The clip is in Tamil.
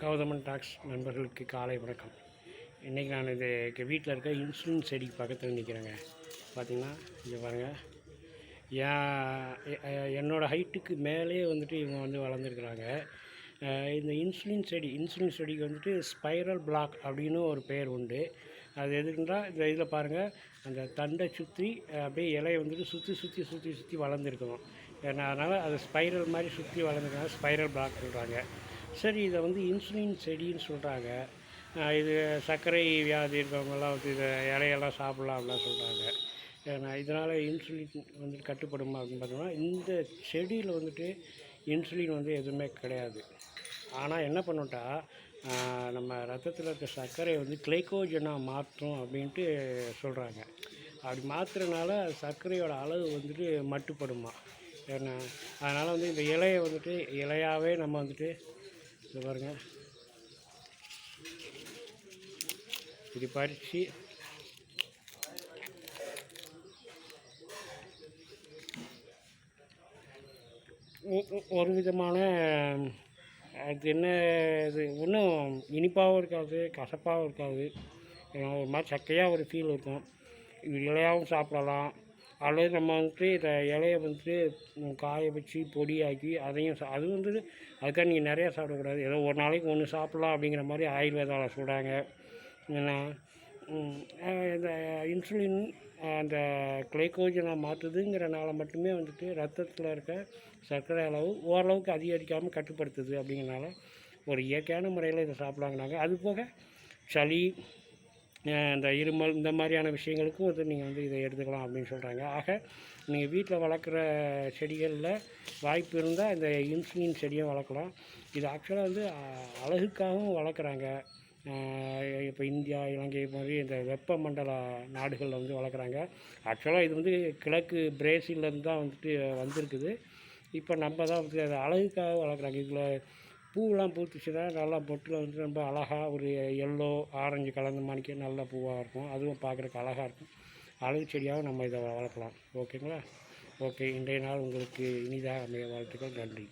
கௌதமன் டாக்ஸ் நண்பர்களுக்கு காலை வணக்கம். இன்றைக்கி நான் இது வீட்டில் இருக்க இன்சுலின் செடிக்கு பக்கத்தில் நிற்கிறேங்க பார்த்தீங்கன்னா இங்கே பாருங்கள் என்னோடய ஹைட்டுக்கு மேலே வந்துட்டு இவங்க வந்து வளர்ந்துருக்குறாங்க. இந்த இன்சுலின் செடி இன்சுலின் செடிக்கு வந்துட்டு ஸ்பைரல் பிளாக் அப்படின்னு ஒரு பேர் உண்டு. அது எதுக்குன்றா இந்த இதில் பாருங்கள் அந்த தண்டை சுற்றி அப்படியே இலையை வந்துட்டு சுற்றி சுற்றி சுற்றி சுற்றி வளர்ந்துருக்கணும். ஏன்னா அதனால் அது ஸ்பைரல் மாதிரி சுற்றி வளர்ந்துருக்காங்க ஸ்பைரல் பிளாக் சொல்கிறாங்க சரி இதை வந்து இன்சுலின் செடின்னு சொல்கிறாங்க இது சர்க்கரை வியாதி இருக்கவங்கெல்லாம் வந்து இதை இலையெல்லாம் சாப்பிட்லாம் அப்படிலாம் சொல்கிறாங்க ஏன்னா இதனால் இன்சுலின் வந்துட்டு கட்டுப்படுமா அப்படின்னு பார்த்தோம்னா இந்த செடியில் வந்துட்டு இன்சுலின் வந்து எதுவுமே கிடையாது. ஆனால் என்ன பண்ணுட்டா நம்ம ரத்தத்தில் இருக்க சர்க்கரையை வந்து கிளைக்கோஜனாக மாற்றும் அப்படின்ட்டு சொல்கிறாங்க அப்படி மாற்றுறதுனால சர்க்கரையோட அளவு வந்துட்டு மட்டுப்படுமா? ஏன்னா அதனால் வந்து இந்த இலையை வந்துட்டு இலையாகவே நம்ம வந்துட்டு இது பாருங்க. இது பறித்து ஒரு விதமான அது என்ன இது ஒன்றும் இனிப்பாகவும் இருக்காது கசப்பாகவும் இருக்காது. ஒரு மாதிரி சக்கையாக ஒரு ஃபீல் இருக்கும். இது இலையாகவும் சாப்பிடலாம். அதில் நம்ம வந்துட்டு இதை இலையை வந்துட்டு காய வச்சு பொடியாக்கி அதையும் சா- அது வந்து அதுக்காக நீங்கள் நிறையா சாப்பிடக்கூடாது. ஏதோ ஒரு நாளைக்கு ஒன்று சாப்பிட்லாம் அப்படிங்கிற மாதிரி ஆயுர்வேதாவில் சொல்கிறாங்க ஏன்னா இந்த இன்சுலின் அந்த கிளைக்கோஜனை மாற்றுதுங்கிறனால மட்டுமே வந்துட்டு ரத்தத்தில் இருக்க சர்க்கரை அளவு ஓரளவுக்கு அதிகரிக்காமல் கட்டுப்படுத்துது அப்படிங்கிறனால ஒரு இயற்கையான முறையில் இதை சாப்பிட்லாங்கிறாங்க அது போக சளி இந்த இருமல் இந்த மாதிரியான விஷயங்களுக்கும் வந்து நீங்கள் வந்து இதை எடுத்துக்கலாம் அப்படின்னு சொல்கிறாங்க ஆக நீங்கள் வீட்டில் வளர்க்குற செடிகளில் வாய்ப்பு இருந்தால் இந்த இன்சுலின் செடியை வளர்க்கலாம். இது ஆக்சுவலாக வந்து அழகுக்காகவும் வளர்க்குறாங்க. இப்போ இந்தியா இலங்கை மாதிரி இந்த வெப்பமண்டல நாடுகளில் வந்து வளர்க்குறாங்க. ஆக்சுவலாக இது வந்து கிழக்கு பிரேசில்லேருந்து தான் வந்துட்டு வந்திருக்குது. இப்போ நம்ம தான் வந்து அதை அழகுக்காக வளர்க்குறாங்க. இதில் பூவெலாம் பூத்துச்சுன்னா நல்லா பொட்டில் வந்து ரொம்ப அழகாக ஒரு எல்லோ ஆரஞ்சு கலந்த மாதிரிக்கே நல்ல பூவாக இருக்கும். அதுவும் பார்க்குறக்கு அழகாக இருக்கும். அழகு செடியாகவும் நம்ம இதை வளர்க்கலாம். ஓகேங்களா? ஓகே இன்றைய நாள் உங்களுக்கு இனிதாக அமைய வாழ்த்துக்கள். நன்றி.